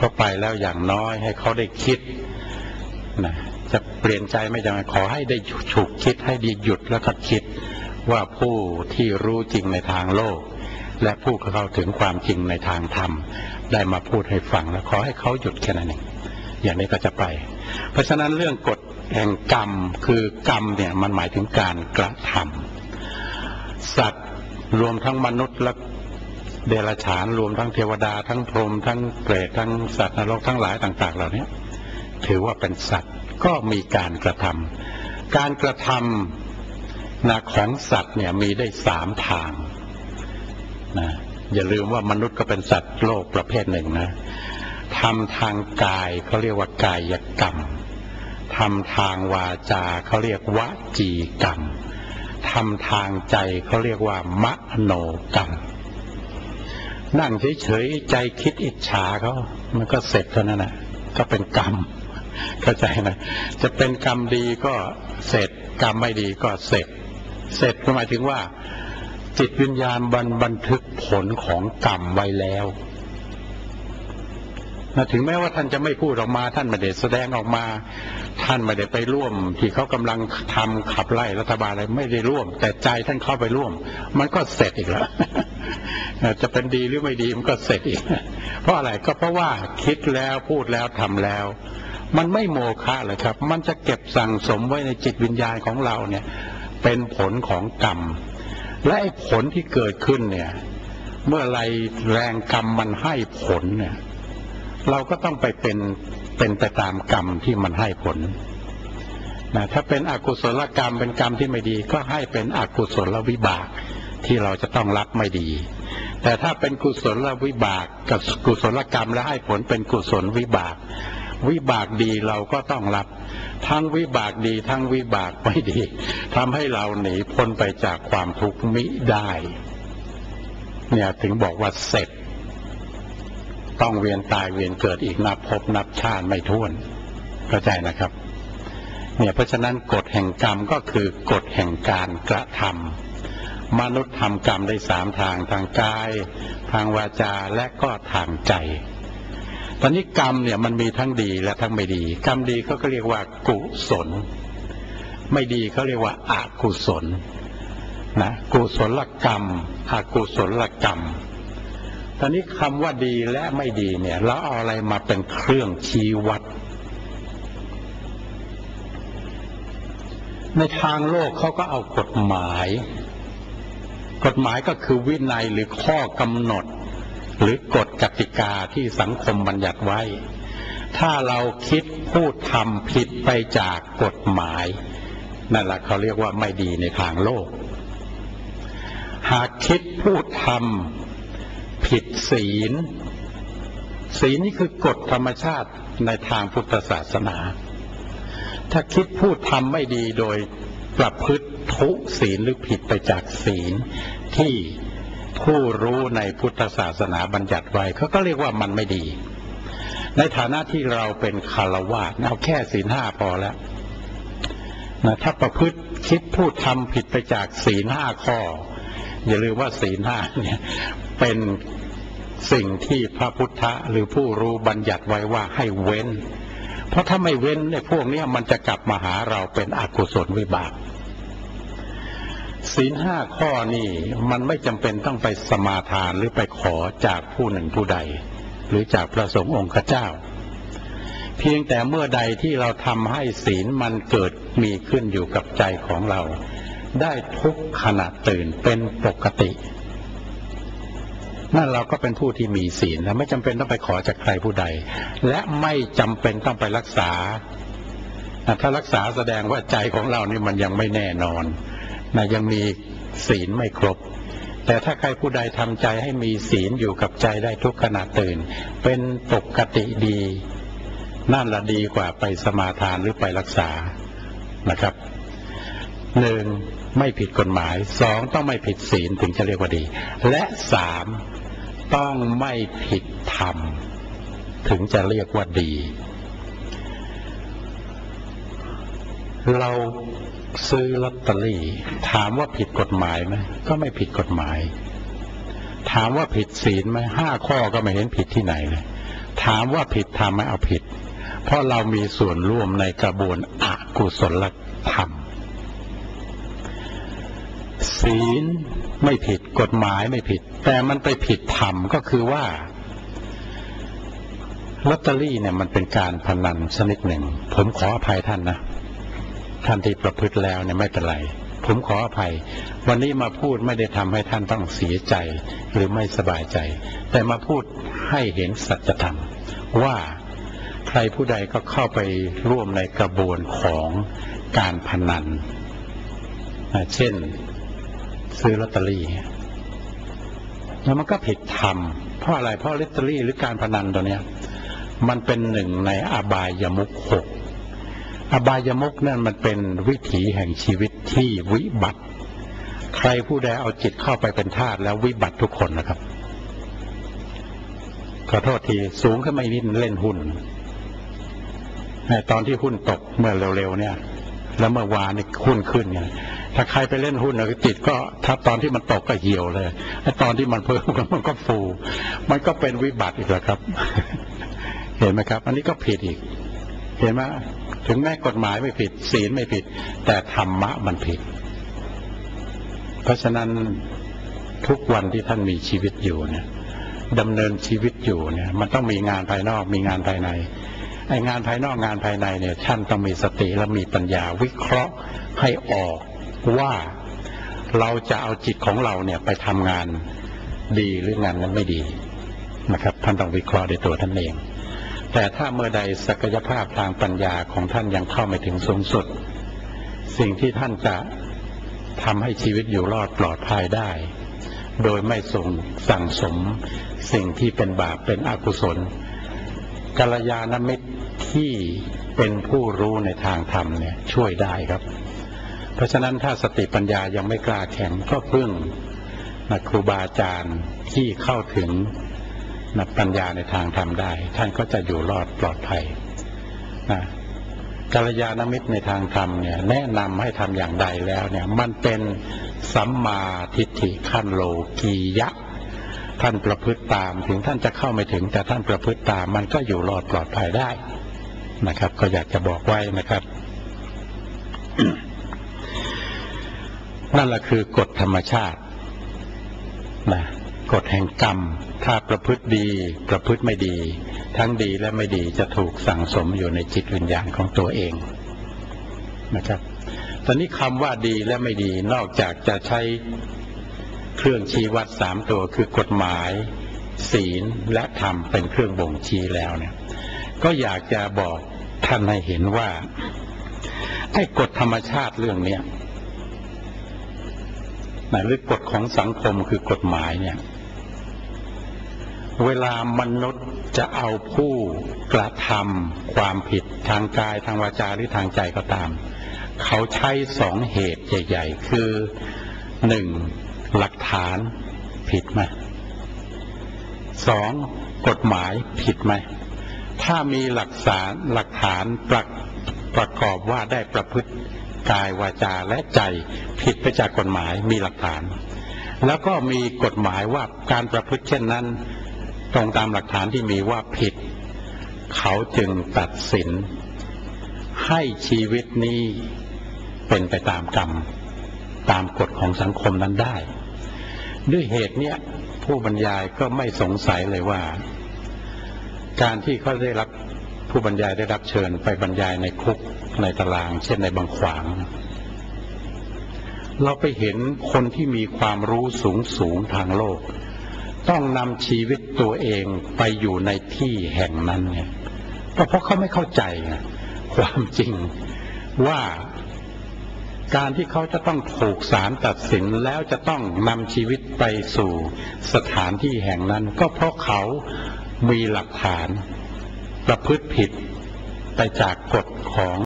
เข้าไปแล้วอย่างน้อยให้เขาได้คิดนะจะเปลี่ยนใจไม่จำเป็นขอให้ได้ฉุกคิดให้ดีหยุดแล้วก็คิดว่าผู้ที่รู้จริงในทางโลก และผู้เข้าถึงความจริงในทางธรรม ได้มาพูดให้ฟังแล้วขอให้เขาหยุดแค่นั้นเองอย่างนี้ก็จะไป เพราะฉะนั้นเรื่องกฎแห่งกรรมคือกรรมเนี่ยมันหมายถึงการกระทำสัตว์รวมทั้งมนุษย์และ เดรัจฉานรวมทั้งเทวดาทั้งพรหมทั้งเปรตทั้งสัตว์นรกทั้งหลายต่าง ๆ เหล่านี้ถือว่าเป็นสัตว์ก็มีการกระทำการกระทำนะของสัตว์เนี่ยมีได้สามทางนะอย่าลืมว่ามนุษย์ก็เป็นสัตว์โลกประเภทหนึ่งนะทำทางกายเขาเรียกว่ากายกรรมทำทางวาจาเขาเรียกวจีกรรมทำทางใจเขาเรียกว่ามโนกรรม นั่งเฉยๆใจคิดอิจฉาเขา มันก็เสร็จเท่านั้นแหละก็เป็นกรรม เข้าใจไหมจะเป็นกรรมดีก็เสร็จ กรรมไม่ดีก็เสร็จ เสร็จก็หมายถึงว่า จิตวิญญาณบันบันทึกผลของกรรมไว้แล้ว ถึงแม้ว่าท่านจะไม่พูดออกมา ท่านไม่ได้แสดงออกมา ท่านไม่ได้ไปร่วม ที่เขากำลังทำขับไล่รัฐบาลอะไรไม่ได้ร่วม แต่ใจท่านเข้าไปร่วม มันก็เสร็จอีกแล้วจะเป็นดีหรือไม่ดีมันก็เสร็จอีก เพราะอะไรก็เพราะว่าคิดแล้วพูดแล้วทำแล้ว มันไม่โมฆะเลยครับ มันจะเก็บสั่งสมไว้ในจิตวิญญาณของเราเนี่ย เป็นผลของกรรม และไอ้ผลที่เกิดขึ้นเนี่ย เมื่อไรแรงกรรมมันให้ผลเนี่ย เราก็ต้องไปเป็นเป็นไปตามกรรมที่มันให้ผลนะถ้าเป็นอกุศลกรรมเป็นกรรมที่ไม่ดี ก็ให้เป็นอกุศลวิบากที่เราจะต้องรับไม่ดี แต่ถ้าเป็นกุศลวิบากกับกุศลกรรมและให้ผลเป็นกุศลวิบาก วิบากดีเราก็ต้องรับ ทั้งวิบากดีทั้งวิบากไม่ดีทำให้เราหนีพ้นไปจากความทุกข์มิได้ เนี่ยถึงบอกว่าเสร็จ ต้องเวียนตายเวียนเกิดอีกนับพบนับชาติไม่ท้วนเข้าใจนะครับ เนี่ยเพราะฉะนั้นกฎแห่งกรรมก็คือกฎแห่งการกระทำมนุษย์ทำกรรมได้สามทางทางกาย ทางวาจาและก็ทางใจ ตอนนี้กรรมเนี่ยมันมีทั้งดีและทั้งไม่ดี กรรมดีเขาก็เรียกว่ากุศล ไม่ดีเขาเรียกว่าอากุศลนะกุศลกรรมอกุศลกรรม ตอนนี้คำว่าดีและไม่ดีเนี่ยเราเอาอะไรมาเป็นเครื่องชี้วัด ในทางโลกเขาก็เอากฎหมาย กฎหมายก็คือวินัยหรือข้อกำหนด หรือกฎกติกาที่สังคมบัญญัติไว้ ถ้าเราคิดพูดทำผิดไปจากกฎหมาย นั่นแหละเขาเรียกว่าไม่ดีในทางโลก หากคิดพูดทำ ผิดศีล ศีลนี่คือกฎธรรมชาติในทางพุทธศาสนา ถ้าคิดพูดทำไม่ดีโดยประพฤติทุศีลหรือผิดไปจากศีลที่ผู้รู้ในพุทธศาสนาบัญญัติไว้เขาก็เรียกว่ามันไม่ดี ในฐานะที่เราเป็นคารวะเอาแค่ศีลห้าพอแล้วนะถ้าประพฤติคิดพูดทำผิดไปจากศีลห้าข้อ อย่าลืมว่าศีลห้าเนี่ย เป็นสิ่งที่พระพุทธะหรือผู้รู้บัญญัติไว้ว่าให้เว้น เพราะถ้าไม่เว้นในพวกนี้มันจะกลับมาหาเราเป็นอกุศลวิบากศีลห้าข้อนี่มันไม่จำเป็นต้องไปสมาทานหรือไปขอจากผู้หนึ่งผู้ใด หรือจากพระสงฆ์องค์เจ้า เพียงแต่เมื่อใดที่เราทำให้ศีลมันเกิดมีขึ้นอยู่กับใจของเรา ได้ทุกขณะตื่นเป็นปกติ นั่นเราก็เป็นผู้ที่มีศีลและไม่จำเป็นต้องไปขอจากใครผู้ใด และไม่จำเป็นต้องไปรักษา ถ้ารักษาแสดงว่าใจของเรานี่มันยังไม่แน่นอนนะยังมีศีลไม่ครบ แต่ถ้าใครผู้ใดทำใจให้มีศีลอยู่กับใจได้ทุกขณะตื่น เป็นปกติดี นั่นละดีกว่าไปสมาทานหรือไปรักษานะครับหนึ่งไม่ผิดกฎหมายสองต้องไม่ผิดศีลถึงจะเรียกว่าดี และสาม ต้องไม่ผิดธรรม ถึงจะเรียกว่าดี เราซื้อลอตเตอรี่ ถามว่าผิดกฎหมายไหมก็ไม่ผิดกฎหมาย ถามว่าผิดศีลไหมห้าข้อก็ไม่เห็นผิดที่ไหนเลยถามว่าผิดทำไหมเอาผิด เพราะเรามีส่วนร่วมในกระบวนอกุศลธรรม ศีล ไม่ผิดกฎหมายไม่ผิด แต่มันไปผิดธรรมก็คือว่าลอตเตอรี่เนี่ยมันเป็นการพนันชนิดหนึ่ง ผมขออภัยท่านนะท่านที่ประพฤติแล้วเนี่ยไม่เป็นไร ผมขออภัย วันนี้มาพูดไม่ได้ทำให้ท่านต้องเสียใจหรือไม่สบายใจ แต่มาพูดให้เห็นสัจธรรมว่าใครผู้ใดก็เข้าไปร่วมในกระบวนของการพนัน เช่น ซื้อลอตเตอรี่แล้วมันก็ผิดธรรมเพราะอะไรเพราะลอตเตอรี่หรือการพนันตัวเนี้ย มันเป็นหนึ่งในอบายมุขหกอบายมุขนั่นมันเป็นวิถีแห่งชีวิตที่วิบัติ ใครผู้ใดเอาจิตเข้าไปเป็นทาสแล้ววิบัติทุกคนนะครับขอโทษทีสูงขึ้นมาอีกนิดเล่นหุ้นตอนที่หุ้นตกเมื่อเร็วๆเนี่ย แล้วเมื่อวานนี่หุ้นขึ้นเนี่ย ถ้าใครไปเล่นหุ้นแล้วจิตก็ ถ้าตอนที่มันตกก็เหี่ยวเลยถ้าตอนที่มันเพิ่มมันก็ฟู มันก็เป็นวิบัติอีกแล้วครับ เห็นไหมครับ อันนี้ก็ผิดอีก เห็นไหมถึงแม้กฎหมายไม่ผิด ศีลไม่ผิด แต่ธรรมะมันผิด เพราะฉะนั้นทุกวันที่ท่านมีชีวิตอยู่เนี่ยดำเนินชีวิตอยู่เนี่ย มันต้องมีงานภายนอกมีงานภายในไองานภายนอกงานภายในเนี่ยท่านต้องมีสติและมีปัญญาวิเคราะห์ให้ออก ว่าเราจะเอาจิตของเราเนี่ยไปทำงานดีหรืองานนั้นไม่ดีนะครับท่านต้องวิเคราะห์ด้วยตัวท่านเอง แต่ถ้าเมื่อใดศักยภาพทางปัญญาของท่านยังเข้าไม่ถึงสูงสุด สิ่งที่ท่านจะทำให้ชีวิตอยู่รอดปลอดภัยได้ โดยไม่ส่งสั่งสมสิ่งที่เป็นบาปเป็นอกุศลกัลยาณมิตรที่เป็นผู้รู้ในทางธรรมเนี่ยช่วยได้ครับ ราะฉะนั้นถ้าสติปัญญายังไม่กล้าแข็งก็พึ่งนักครูบาอาจารย์ที่เข้าถึงนักปัญญาในทางธรรมได้ ท่านก็จะอยู่รอดปลอดภัยนะกัลยาณมิตรในทางธรรมเนี่ย แนะนำให้ทำอย่างใดแล้วเนี่ย มันเป็นสัมมาทิฏฐิขั้นโลกียะ ท่านประพฤติตามถึงท่านจะเข้าไม่ถึง แต่ท่านประพฤติตาม มันก็อยู่รอดปลอดภัยได้นะครับ ก็อยากจะบอกไว้นะครับ นั่นแหละคือกฎธรรมชาตินะกฎแห่งกรรม ถ้าประพฤติดี ประพฤติไม่ดี ทั้งดีและไม่ดีจะถูกสั่งสมอยู่ในจิตวิญญาณของตัวเองนะครับตอนนี้คำว่าดีและไม่ดีนอกจากจะใช้เครื่องชี้วัดสามตัวคือกฎหมาย ศีลและธรรมเป็นเครื่องบ่งชี้แล้วเนี่ย ก็อยากจะบอกท่านให้เห็นว่าไอ้กฎธรรมชาติเรื่องเนี้ย หรือกฎของสังคมคือกฎหมายเนี่ย เวลามนุษย์จะเอาผู้กระทำความผิดทางกายทางวาจาหรือทางใจก็ตาม เขาใช้สองเหตุใหญ่ ๆ คือหนึ่งหลักฐานผิดไหมสองกฎหมายผิดไหมถ้ามีหลักฐานหลักฐานประประกอบว่าได้ประพฤติ กายวาจาและใจผิดไปจากกฎหมายมีหลักฐาน แล้วก็มีกฎหมายว่าการประพฤติเช่นนั้น ตรงตามหลักฐานที่มีว่าผิด เขาจึงตัดสิน ให้ชีวิตนี้เป็นไปตามกรรม ตามกฎของสังคมนั้นได้ ด้วยเหตุเนี้ยผู้บรรยายก็ไม่สงสัยเลยว่า การที่เขาได้รับ ผู้บรรยายได้รับเชิญไปบรรยายในคุกในตาราง เช่นในบางขวาง เราไปเห็นคนที่มีความรู้สูงสูงทางโลก ต้องนำชีวิตตัวเองไปอยู่ในที่แห่งนั้นเนี่ยก็เพราะเขาไม่เข้าใจความจริงว่าการที่เขาจะต้องถูกศาลตัดสินแล้วจะต้องนำชีวิตไปสู่สถานที่แห่งนั้น ก็เพราะเขามีหลักฐาน ประพฤติผิดไปจากกฎของ